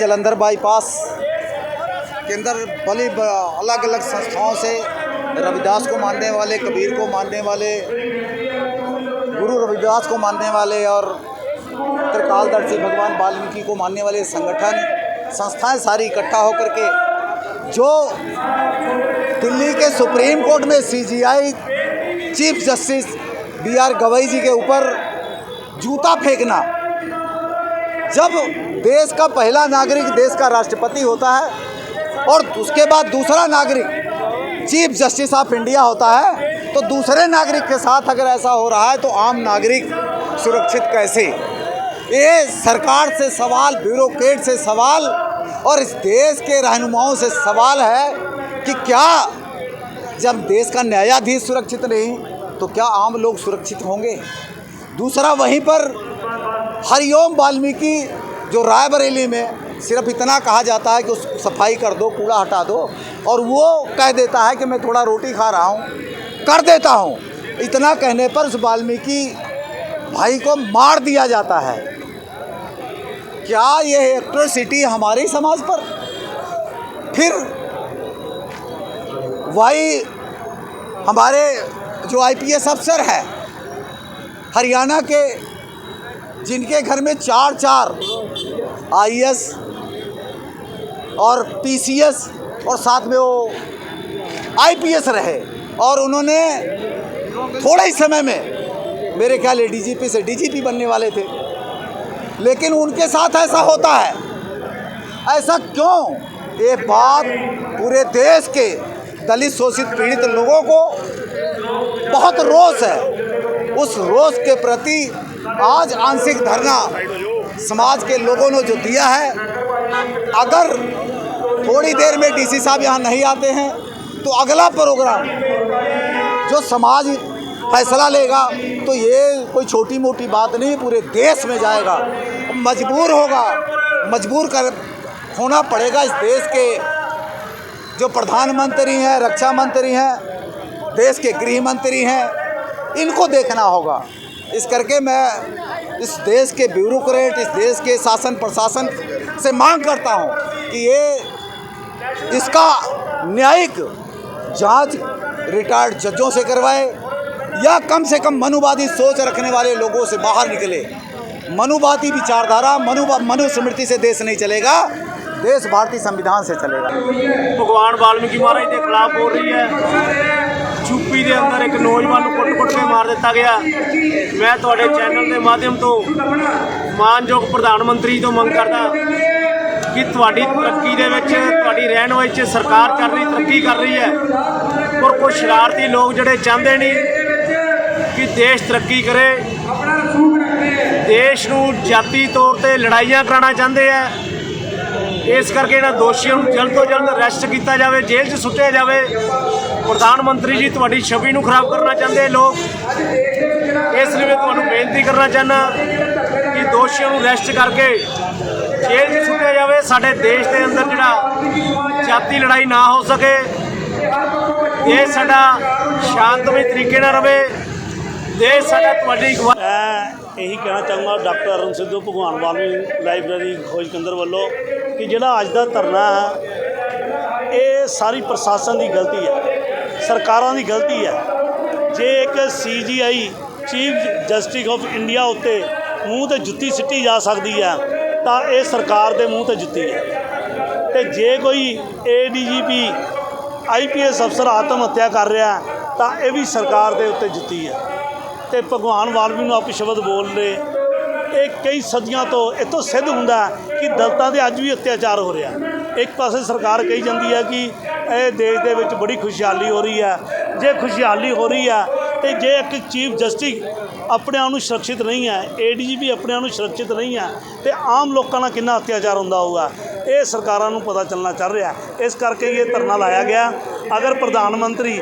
Jalandhar bypass के अंदर बड़ी अलग अलग संस्थाओं से रविदास को मानने वाले, कबीर को मानने वाले, गुरु रविदास को मानने वाले और त्रिकालदर्शी भगवान वाल्मीकि को मानने वाले संगठन, संस्थाएँ सारी इकट्ठा होकर के जो दिल्ली के सुप्रीम कोर्ट में CJI chief justice B R Gavai ji के ऊपर जूता फेंकना जब देश का पहला नागरिक देश का राष्ट्रपति होता है और उसके बाद दूसरा नागरिक चीफ जस्टिस ऑफ़ इंडिया होता है तो दूसरे नागरिक के साथ अगर ऐसा हो रहा है तो आम नागरिक सुरक्षित कैसे? ये सरकार से सवाल, ब्यूरोक्रेट से सवाल और इस देश के रहनुमाओं से सवाल है कि क्या जब देश का न्यायाधीश सुरक्षित नहीं तो क्या आम लोग सुरक्षित होंगे? दूसरा, वहीं पर हरिओम वाल्मीकि, जो रायबरेली में सिर्फ़ इतना कहा जाता है कि उस सफ़ाई कर दो, कूड़ा हटा दो, और वो कह देता है कि मैं थोड़ा रोटी खा रहा हूँ, कर देता हूँ। इतना कहने पर उस वाल्मीकि भाई को मार दिया जाता है। क्या ये एट्रोसिटी हमारे समाज पर? फिर वही हमारे जो आईपीएस अफसर है, हरियाणा के जिनके घर में चार चार आईएएस और पीसीएस और साथ में वो आईपीएस रहे और उन्होंने थोड़े ही समय में, मेरे ख्याल है डीजीपी से डीजीपी बनने वाले थे। लेकिन उनके साथ ऐसा होता है। ऐसा क्यों? ये बात पूरे देश के दलित शोषित पीड़ित लोगों को बहुत रोष है। उस रोष के प्रति आज आंशिक धरना समाज के लोगों ने जो दिया है, अगर थोड़ी देर में डीसी साहब यहाँ नहीं आते हैं तो अगला प्रोग्राम जो समाज फैसला लेगा तो ये कोई छोटी मोटी बात नहीं, पूरे देश में जाएगा। मजबूर होगा, मजबूर कर, होना पड़ेगा इस देश के जो प्रधानमंत्री हैं रक्षा मंत्री हैं, देश के गृह मंत्री हैं, इनको देखना होगा। इस करके मैं इस देश के ब्यूरोक्रेट, इस देश के शासन प्रशासन से मांग करता हूँ कि ये इसका न्यायिक जाँच रिटायर्ड जजों से करवाए या कम से कम मनुवादी सोच रखने वाले लोगों से बाहर निकले। मनुवादी विचारधारा मनु मनुस्मृति से देश नहीं चलेगा। देश भारतीय संविधान से चलेगा ਭਗਵਾਨ ਵਾਲਮੀਕੀ ਮਹਾਰਾਜ ਦੇ ਖਿਲਾਫ ਹੋ ਰਹੀ ਹੈ ਯੂਪੀ ਦੇ ਅੰਦਰ ਇੱਕ ਨੌਜਵਾਨ ਨੂੰ ਕੁੱਟ-ਕੁੱਟ ਕੇ ਮਾਰ ਦਿੱਤਾ ਗਿਆ ਮੈਂ ਤੁਹਾਡੇ ਚੈਨਲ ਦੇ ਮਾਧਿਅਮ ਤੋਂ ਮਾਨਯੋਗ ਪ੍ਰਧਾਨ ਮੰਤਰੀ ਤੋਂ ਮੰਗ ਕਰਦਾ ਕਿ ਤੁਹਾਡੀ ਤਰੱਕੀ ਦੇ ਵਿੱਚ ਤੁਹਾਡੀ ਰਹਿਣ ਵਿੱਚ ਸਰਕਾਰ ਕਰ ਰਹੀ ਤਰੱਕੀ ਕਰ ਰਹੀ ਹੈ ਪਰ ਕੁਝ ਸ਼ਰਾਰਤੀ ਲੋਕ ਜਿਹੜੇ ਚਾਹੁੰਦੇ ਨਹੀਂ ਕਿ ਦੇਸ਼ ਤਰੱਕੀ ਕਰੇ ਦੇਸ਼ ਨੂੰ ਜਾਤੀ ਤੌਰ ਤੇ ਲੜਾਈਆਂ ਕਰਾਉਣਾ ਚਾਹੁੰਦੇ ਆ ਇਸ ਕਰਕੇ ਇਹਨਾਂ ਦੋਸ਼ੀਆਂ ਨੂੰ ਜਲਦ ਤੋਂ ਜਲਦ ਅਰੈਸਟ ਕੀਤਾ ਜਾਵੇ, ਜੇਲ੍ਹ 'ਚ ਸੁੱਟਿਆ ਜਾਵੇ। ਪ੍ਰਧਾਨ ਮੰਤਰੀ ਜੀ, ਤੁਹਾਡੀ ਛਵੀ ਨੂੰ ਖਰਾਬ ਕਰਨਾ ਚਾਹੁੰਦੇ ਲੋਕ। ਇਸ ਲਈ ਮੈਂ ਤੁਹਾਨੂੰ ਬੇਨਤੀ ਕਰਨਾ ਚਾਹੁੰਦਾ ਕਿ ਦੋਸ਼ੀਆਂ ਨੂੰ ਅਰੈਸਟ ਕਰਕੇ ਜੇਲ੍ਹ 'ਚ ਸੁੱਟਿਆ ਜਾਵੇ। ਸਾਡੇ ਦੇਸ਼ ਦੇ ਅੰਦਰ ਜਿਹੜਾ ਜਾਤੀ ਲੜਾਈ ਨਾ ਹੋ ਸਕੇ, ਇਹ ਸਾਡਾ ਸ਼ਾਂਤਮਈ ਤਰੀਕੇ ਨਾਲ ਰਵੇ। ਦੇਸ਼ ਸਾਡਾ ਤੁਹਾਡੀ ਅਗਵਾ ਮੈਂ ਇਹੀ ਕਹਿਣਾ ਚਾਹੁੰਦਾ, ਡਾਕਟਰ ਅਰੁਣ ਸਿੱਧੂ, ਭਗਵਾਨ ਵਾਲਮੀ ਲਾਇਬ੍ਰੇਰੀ ਖੋਜ ਕੇਂਦਰ ਵੱਲੋਂ। ਕਿ ਜਿਹੜਾ ਅੱਜ ਦਾ ਧਰਨਾ ਹੈ, ਇਹ ਸਾਰੀ ਪ੍ਰਸ਼ਾਸਨ ਦੀ ਗਲਤੀ ਹੈ, ਸਰਕਾਰਾਂ ਦੀ ਗਲਤੀ ਹੈ। ਜੇ ਇੱਕ CJI chief justice of India ਉੱਤੇ ਮੂੰਹ ਤੇ ਜੁੱਤੀ ਸਿੱਟੀ ਜਾ ਸਕਦੀ ਹੈ, ਤਾਂ ਇਹ ਸਰਕਾਰ ਦੇ ਮੂੰਹ ਤੇ ਜੁੱਤੀ ਹੈ। ਤੇ ਜੇ ਕੋਈ ਏਡੀਜੀਪੀ ਆਈਪੀਐਸ ਅਫਸਰ ਆਤਮ ਹੱਤਿਆ ਕਰ ਰਿਹਾ ਤਾਂ ਇਹ ਵੀ ਸਰਕਾਰ ਦੇ ਉੱਤੇ ਜੁੱਤੀ ਹੈ। ਤੇ ਭਗਵਾਨ ਵਾਲਮੀਕੀ ਨੂੰ ਆਪ ਸ਼ਬਦ ਬੋਲ ਰਹੇ ਇਹ ਕਈ ਸਦੀਆਂ ਤੋਂ ਇਤੋਂ ਸਿੱਧ ਹੁੰਦਾ ਕਿ ਦਲਤਾਂ ਦੇ ਅੱਜ ਵੀ ਅਤਿਆਚਾਰ ਹੋ ਰਿਹਾ। ਇੱਕ ਪਾਸੇ ਸਰਕਾਰ ਕਹੀ ਜਾਂਦੀ ਹੈ ਕਿ ਇਹ ਦੇਸ਼ ਦੇ ਵਿੱਚ ਬੜੀ ਖੁਸ਼ਹਾਲੀ ਹੋ ਰਹੀ ਹੈ। ਜੇ ਖੁਸ਼ਹਾਲੀ ਹੋ ਰਹੀ ਹੈ ਤੇ ਜੇ ਇੱਕ ਚੀਫ ਜਸਟਿਸ ਆਪਣੇ ਆਪ ਨੂੰ ਸੁਰੱਖਿਅਤ ਨਹੀਂ ਹੈ ਏਡੀਜੀਪੀ ਆਪਣੇ ਆਪ ਨੂੰ ਸੁਰੱਖਿਅਤ ਨਹੀਂ ਹੈ, ਤੇ ਆਮ ਲੋਕਾਂ ਨਾਲ ਕਿੰਨਾ ਅਤਿਆਚਾਰ ਹੁੰਦਾ ਹੋਊਗਾ? ਇਹ ਸਰਕਾਰਾਂ ਨੂੰ ਪਤਾ ਚੱਲਣਾ ਚੱਲ ਰਿਹਾ। ਇਸ ਕਰਕੇ ਇਹ ਧਰਨਾ ਲਾਇਆ ਗਿਆ। ਅਗਰ ਪ੍ਰਧਾਨ ਮੰਤਰੀ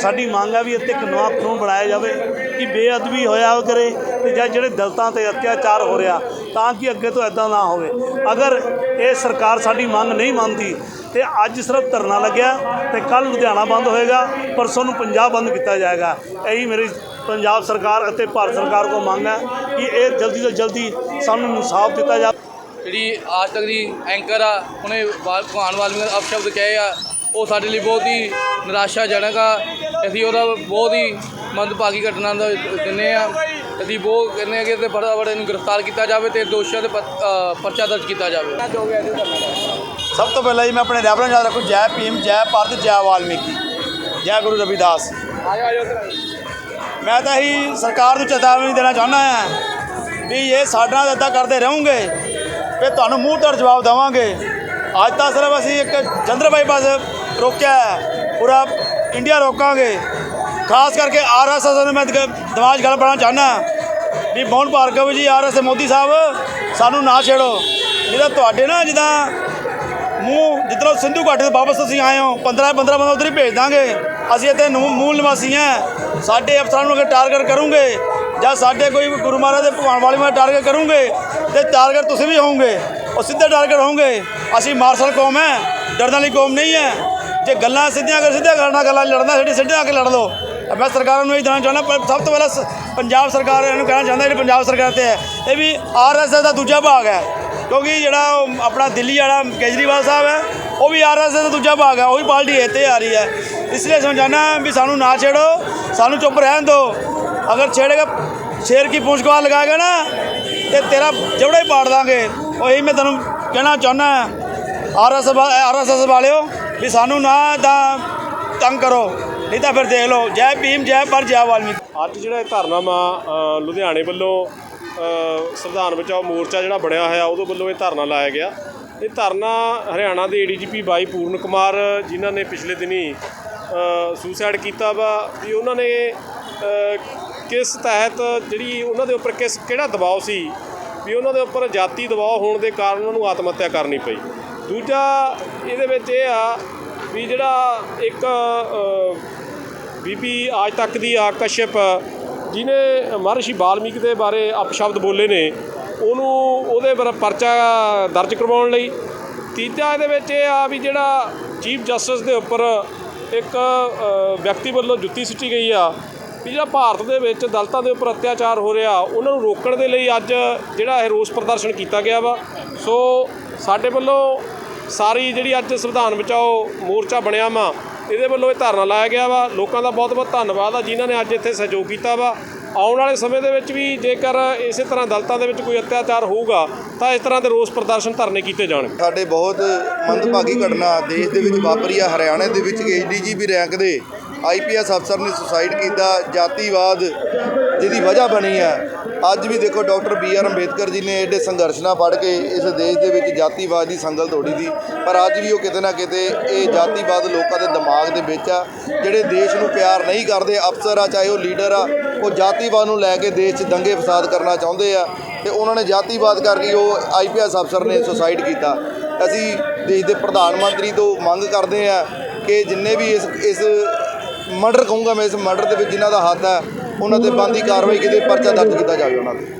ਸਾਡੀ ਮੰਗ ਹੈ ਵੀ ਇੱਥੇ ਇੱਕ ਨਵਾਂ ਕਾਨੂੰਨ ਬਣਾਇਆ ਜਾਵੇ ਕਿ ਬੇਅਦਬੀ ਹੋਇਆ ਕਰੇ ਤੇ ਜਾਂ ਜਿਹੜੇ ਦਲਤਾਂ ਤੇ ਅਤਿਆਚਾਰ ਹੋ ਰਿਹਾ ਤਾਂ ਕਿ ਅੱਗੇ ਤੋਂ ਐਦਾਂ ਨਾ ਹੋਵੇ। ਅਗਰ ਇਹ ਸਰਕਾਰ ਸਾਡੀ ਮੰਗ ਨਹੀਂ ਮੰਨਦੀ ਤੇ ਅੱਜ ਸਿਰਫ ਧਰਨਾ ਲੱਗਿਆ ਤੇ ਕੱਲ ਲੁਧਿਆਣਾ ਬੰਦ ਹੋਏਗਾ, ਪਰਸੋਂ ਨੂੰ ਪੰਜਾਬ ਬੰਦ ਕੀਤਾ ਜਾਏਗਾ। ਇਹੀ ਮੇਰੀ ਪੰਜਾਬ ਸਰਕਾਰ ਅਤੇ ਭਾਰਤ ਸਰਕਾਰ ਕੋ ਮੰਗ ਹੈ ਕਿ ਇਹ ਜਲਦੀ ਤੋਂ ਜਲਦੀ ਸਾਨੂੰ ਇਨਸਾਫ ਦਿੱਤਾ ਜਾਵੇ। ਜਿਹੜੀ ਆਜ ਤੱਕ ਦੀ ਐਂਕਰ ਆ ਉਹਨੇ ਭਗਵਾਨ ਵਾਲਮੀਕੀ ਦੇ ਅਪਸ਼ਬਦ ਕਹੇ ਆ ਉਹ ਸਾਡੇ ਲਈ ਬਹੁਤ ਹੀ ਨਿਰਾਸ਼ਾਜਨਕ ਆ। ਅਸੀਂ ਉਹਦਾ ਬਹੁਤ ਹੀ ਮੰਦਭਾਗੀ ਘਟਨਾ ਦਾ ਦਿੰਦੇ ਆ। ਅਸੀਂ ਬਹੁਤ ਕਹਿੰਦੇ ਆ ਕਿ ਤੇ ਫਟਾਫਟ ਇਹਨੂੰ ਗ੍ਰਿਫਤਾਰ ਕੀਤਾ ਜਾਵੇ ਤੇ ਦੋਸ਼ੀਆਂ ਦੇ ਪਰਚਾ ਦਰਜ ਕੀਤਾ ਜਾਵੇ। ਸਭ ਤੋਂ ਪਹਿਲਾਂ ਜੀ ਮੈਂ ਆਪਣੇ ਰੈਬਰਾਂ ਯਾਦ ਰੱਖੂ ਜੈ ਭੀਮ ਜੈ ਭਾਰਤ ਜੈ ਵਾਲਮੀਕੀ ਜੈ ਗੁਰੂ ਰਵਿਦਾਸ। ਮੈਂ ਤਾਂ ਇਹੀ ਸਰਕਾਰ ਨੂੰ ਚੇਤਾਵਨੀ ਦੇਣਾ ਚਾਹੁੰਦਾ ਹਾਂ ਵੀ ਇਹ ਸਾਡੇ ਨਾਲ ਇੱਦਾਂ ਕਰਦੇ ਰਹੋਗੇ ਫਿਰ ਤੁਹਾਨੂੰ ਮੂੰਹ ਤੋੜ ਜਵਾਬ ਦੇਵਾਂਗੇ। ਅੱਜ ਤਾਂ ਸਿਰਫ ਅਸੀਂ ਇੱਕ ਚੰਦਰ ਬਾਈਪਾਸ ਰੋਕਿਆ ਪੂਰਾ ਇੰਡੀਆ ਰੋਕਾਂਗੇ। ਖਾਸ ਕਰਕੇ ਆਰਐਸਐਸ ਨੂੰ ਮੈਂ ਦਿਮਾਗ 'ਚ ਗੱਲ ਬਣਾਉਣਾ ਚਾਹੁੰਦਾ ਵੀ ਮੋਹਨ ਭਾਰਗਵ ਜੀ ਆਰਐਸ ਮੋਦੀ ਸਾਹਿਬ, ਸਾਨੂੰ ਨਾ ਛੇੜੋ। ਨਹੀਂ ਤੁਹਾਡੇ ਨਾ ਜਿੱਦਾਂ ਮੂੰਹ ਜਿੱਦਾਂ ਸਿੰਧੂ ਘਾਟੀ ਤੋਂ ਵਾਪਸ ਤੁਸੀਂ ਆਏ ਹੋ 15 15 ਬੰਦਾ ਉਧਰ ਹੀ ਭੇਜ ਦਾਂਗੇ। ਅਸੀਂ ਇੱਥੇ ਨੂੰ ਮੂਲ ਨਿਵਾਸੀ ਹਾਂ। ਸਾਡੇ ਅਫਸਰਾਂ ਨੂੰ ਅਗਰ ਟਾਰਗੇਟ ਕਰੂੰਗੇ ਜਾਂ ਸਾਡੇ ਕੋਈ ਗੁਰੂ ਮਹਾਰਾਜ ਦੇ ਭਗਵਾਨ ਵਾਲੇ ਨੂੰ ਟਾਰਗੇਟ ਕਰੂੰਗੇ ਤੇ ਟਾਰਗੇਟ ਤੁਸੀਂ ਵੀ ਹੋਵੋਗੇ, ਉਹ ਸਿੱਧੇ ਟਾਰਗੇਟ ਹੋਵੋਗੇ। ਅਸੀਂ ਮਾਰਸ਼ਲ ਕੌਮ ਹੈ ਡਰਨ ਵਾਲੀ ਕੌਮ ਨਹੀਂ ਹੈ। ਜੇ ਗੱਲਾਂ ਸਿੱਧੀਆਂ ਕਰ, ਸਿੱਧੀਆਂ ਕਰਨਾ, ਗੱਲਾਂ ਲੜਨਾ, ਸਿੱਧੇ ਸਿੱਧੇ ਆ ਕੇ ਲੜ ਲਓ। ਮੈਂ ਸਰਕਾਰਾਂ ਨੂੰ ਇਹ ਦੇਣਾ ਚਾਹੁੰਦਾ, ਪਰ ਸਭ ਤੋਂ ਪਹਿਲਾਂ ਸ- ਪੰਜਾਬ ਸਰਕਾਰ ਇਹਨੂੰ ਕਹਿਣਾ ਚਾਹੁੰਦਾ, ਜਿਹੜੀ ਪੰਜਾਬ ਸਰਕਾਰ ਤੇ ਹੈ, ਇਹ ਵੀ ਆਰਐਸਐਸ ਦਾ ਦੂਜਾ ਭਾਗ ਹੈ। ਕਿਉਂਕਿ ਜਿਹੜਾ ਆਪਣਾ ਦਿੱਲੀ ਵਾਲਾ ਕੇਜਰੀਵਾਲ ਸਾਹਿਬ ਹੈ, ਉਹ ਵੀ ਆਰਐਸਐਸ ਦਾ ਦੂਜਾ ਭਾਗ ਹੈ, ਉਹ ਵੀ ਪਾਰਟੀ ਇੱਥੇ ਆ ਰਹੀ ਹੈ। ਇਸ ਲਈ ਸਮਝਾਣਾ ਵੀ ਸਾਨੂੰ ਨਾ ਛੇੜੋ, ਸਾਨੂੰ ਚੁੱਪ ਰਹਿਣ ਦਿਓ। ਅਗਰ ਛੇੜੇਗਾ, ਸ਼ੇਰ ਕੀ ਪੂੰਛ ਕਵਾ ਲਗਾਏਗਾ ਨਾ ਤੇ ਤੇਰਾ ਜਵੜਾ ਹੀ ਪਾੜ ਦਾਂਗੇ। ਉਹੀ ਮੈਂ ਤੁਹਾਨੂੰ ਕਹਿਣਾ ਚਾਹੁੰਦਾ ਆਰਐਸਐਸ ਆਰਐਸਐਸ ਵਾਲਿਓ ਵੀ ਸਾਨੂੰ ਨਾ ਤਾਂ ਤੰਗ ਕਰੋ ਨਹੀਂ ਤਾਂ ਫਿਰ ਦੇਖ ਲਓ। ਜੈ ਭੀਮ ਜੈ ਪਰ ਜੈ ਵਾਲਮੀਕੀ। ਅੱਜ ਜਿਹੜਾ ਇਹ ਧਰਨਾਮਾ ਅ, ਲੁਧਿਆਣੇ ਵੱਲੋਂ ਸੰਵਿਧਾਨ ਬਚਾਓ ਮੋਰਚਾ ਜਿਹੜਾ ਬਣਿਆ ਹੋਇਆ ਉਹਦੇ ਵੱਲੋਂ ਇਹ ਧਰਨਾ ਲਾਇਆ ਗਿਆ। ਇਹ ਧਰਨਾ ਹਰਿਆਣਾ ਦੇ ਏਡੀਜੀਪੀ ਬਾਈ ਪੂਰਨ ਕੁਮਾਰ ਜਿਨ੍ਹਾਂ ਨੇ ਪਿਛਲੇ ਦਿਨੀ ਸੁਸਾਈਡ ਕੀਤਾ ਵਾ ਵੀ ਉਹਨਾਂ ਨੇ ਕਿਸ ਤਹਿਤ ਜਿਹੜੀ ਉਹਨਾਂ ਦੇ ਉੱਪਰ ਕਿਸ ਕਿਹੜਾ ਦਬਾਅ ਸੀ ਵੀ ਉਹਨਾਂ ਦੇ ਉੱਪਰ ਜਾਤੀ ਦਬਾਅ ਹੋਣ ਦੇ ਕਾਰਨ ਉਹਨਾਂ ਨੂੰ ਆਤਮ ਹੱਤਿਆ ਕਰਨੀ ਪਈ? ਦੂਜਾ ਇਹਦੇ ਵਿੱਚ ਇਹ ਆ ਵੀ ਜਿਹੜਾ ਇੱਕ ਅ, ਬੀਬੀ ਆਜ ਤੱਕ ਦੀ ਆ ਕਸ਼ਯਪ ਜਿਹਨੇ ਮਹਰਸ਼ੀ ਵਾਲਮੀਕ ਦੇ ਬਾਰੇ ਅਪਸ਼ਬਦ ਬੋਲੇ ਨੇ ਉਹਨੂੰ ਉਹਦੇ ਪਰ ਪਰਚਾ ਦਰਜ ਕਰਵਾਉਣ ਲਈ। ਤੀਜਾ ਇਹਦੇ ਵਿੱਚ ਇਹ ਆ ਵੀ ਜਿਹੜਾ ਚੀਫ ਜਸਟਿਸ ਦੇ ਉੱਪਰ ਇੱਕ ਵਿਅਕਤੀ ਵੱਲੋਂ ਜੁੱਤੀ ਸੁੱਟੀ ਗਈ ਆ ਵੀ ਜਿਹੜਾ ਭਾਰਤ ਦੇ ਵਿੱਚ ਦਲਤਾਂ ਦੇ ਉੱਪਰ ਅਤਿਆਚਾਰ ਹੋ ਰਿਹਾ, ਉਹਨਾਂ ਨੂੰ ਰੋਕਣ ਦੇ ਲਈ ਅੱਜ ਜਿਹੜਾ ਇਹ ਰੋਸ ਪ੍ਰਦਰਸ਼ਨ ਕੀਤਾ ਗਿਆ ਵਾ। ਸੋ ਸਾਡੇ ਵੱਲੋਂ ਸਾਰੀ ਜਿਹੜੀ ਅੱਜ ਸੰਵਿਧਾਨ ਬਚਾਓ ਮੋਰਚਾ ਬਣਿਆ ਵਾ, ਇਹਦੇ ਵੱਲੋਂ ਇਹ ਧਰਨਾ ਲਾਇਆ ਗਿਆ ਵਾ। ਲੋਕਾਂ ਦਾ ਬਹੁਤ ਬਹੁਤ ਧੰਨਵਾਦ ਆ ਜਿਨ੍ਹਾਂ ਨੇ ਅੱਜ ਇੱਥੇ ਸਹਿਯੋਗ ਕੀਤਾ ਵਾ। ਆਉਣ ਵਾਲੇ ਸਮੇਂ ਦੇ ਵਿੱਚ ਵੀ ਜੇਕਰ ਇਸੇ ਤਰ੍ਹਾਂ ਦਲਤਾਂ ਦੇ ਵਿੱਚ ਕੋਈ ਅਤਿਆਚਾਰ ਹੋਊਗਾ, ਤਾਂ ਇਸ ਤਰ੍ਹਾਂ ਦੇ ਰੋਸ ਪ੍ਰਦਰਸ਼ਨ ਧਰਨੇ ਕੀਤੇ ਜਾਣਗੇ ਸਾਡੇ ਬਹੁਤ ਮੰਦਭਾਗੀ ਘਟਨਾ ਦੇਸ਼ ਦੇ ਵਿੱਚ ਵਾਪਰੀ ਆ। ਹਰਿਆਣਾ ਦੇ ਵਿੱਚ ਏਡੀਜੀਪੀ ਰੈਂਕ ਦੇ। ਆਈਪੀਐਸ ਅਫਸਰ ਨੇ ਸੁਸਾਈਡ ਕੀਤਾ, ਜਾਤੀਵਾਦ ਜਿਹਦੀ ਵਜ੍ਹਾ ਬਣੀ ਆ ਅੱਜ ਵੀ ਦੇਖੋ doctor B R Ambedkar ji ਨੇ ਐਡੇ ਸੰਘਰਸ਼ ਨਾਲ ਪੜ੍ਹ ਕੇ ਇਸ ਦੇਸ਼ ਦੇ ਵਿੱਚ ਜਾਤੀਵਾਦ ਦੀ ਸੰਗਲ ਤੋੜੀ ਸੀ। ਪਰ ਅੱਜ ਵੀ ਉਹ ਕਿਤੇ ਨਾ ਕਿਤੇ ਇਹ ਜਾਤੀਵਾਦ ਲੋਕਾਂ ਦੇ ਦਿਮਾਗ ਦੇ ਵਿੱਚ ਆ, ਜਿਹੜੇ ਦੇਸ਼ ਨੂੰ ਪਿਆਰ ਨਹੀਂ ਕਰਦੇ, ਅਫਸਰ ਆ, ਚਾਹੇ ਉਹ ਲੀਡਰ ਆ, ਉਹ ਜਾਤੀਵਾਦ ਨੂੰ ਲੈ ਕੇ ਦੇਸ਼ 'ਚ ਦੰਗੇ ਫਸਾਦ ਕਰਨਾ ਚਾਹੁੰਦੇ ਆ ਤੇ ਉਹਨਾਂ ਨੇ ਜਾਤੀਵਾਦ ਕਰਕੇ ਉਹ ਆਈਪੀਐਸ ਅਫਸਰ ਨੇ ਸੁਸਾਈਡ ਕੀਤਾ। ਅਸੀਂ ਦੇਸ਼ ਦੇ ਪ੍ਰਧਾਨ ਮੰਤਰੀ ਤੋਂ ਮੰਗ ਕਰਦੇ ਆ ਕਿ ਜਿੰਨੇ ਵੀ ਇਸ ਇਸ ਮਰਡਰ ਕਹੂੰਗਾ ਮੈਂ ਇਸ ਮਰਡਰ ਦੇ ਵਿੱਚ ਜਿਨ੍ਹਾਂ ਦਾ ਹੱਥ ਹੈ, ਉਹਨਾਂ ਤੇ ਬੰਦੀ ਕਾਰਵਾਈ ਕਿਤੇ, ਪਰਚਾ ਦਰਜ ਕੀਤਾ ਜਾਵੇ ਉਹਨਾਂ ਤੇ।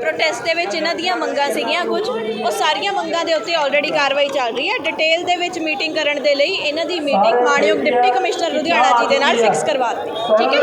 ਪ੍ਰੋਟੈਸਟ ਦੇ ਵਿੱਚ ਇਹਨਾਂ ਦੀਆਂ ਮੰਗਾਂ ਸੀਗੀਆਂ ਕੁਝ। ਉਹ ਸਾਰੀਆਂ ਮੰਗਾਂ ਦੇ ਉੱਤੇ ਆਲਰੇਡੀ ਕਾਰਵਾਈ ਚੱਲ ਰਹੀ ਹੈ। ਡਿਟੇਲ ਦੇ ਵਿੱਚ ਮੀਟਿੰਗ ਕਰਨ ਦੇ ਲਈ ਇਹਨਾਂ ਦੀ ਮੀਟਿੰਗ ਮਾਣਯੋਗ ਡਿਪਟੀ ਕਮਿਸ਼ਨਰ ਲੁਧਿਆਣਾ ਜੀ ਦੇ ਨਾਲ ਫਿਕਸ ਕਰਵਾ ਦਿੱਤੀ। ਠੀਕ ਹੈ?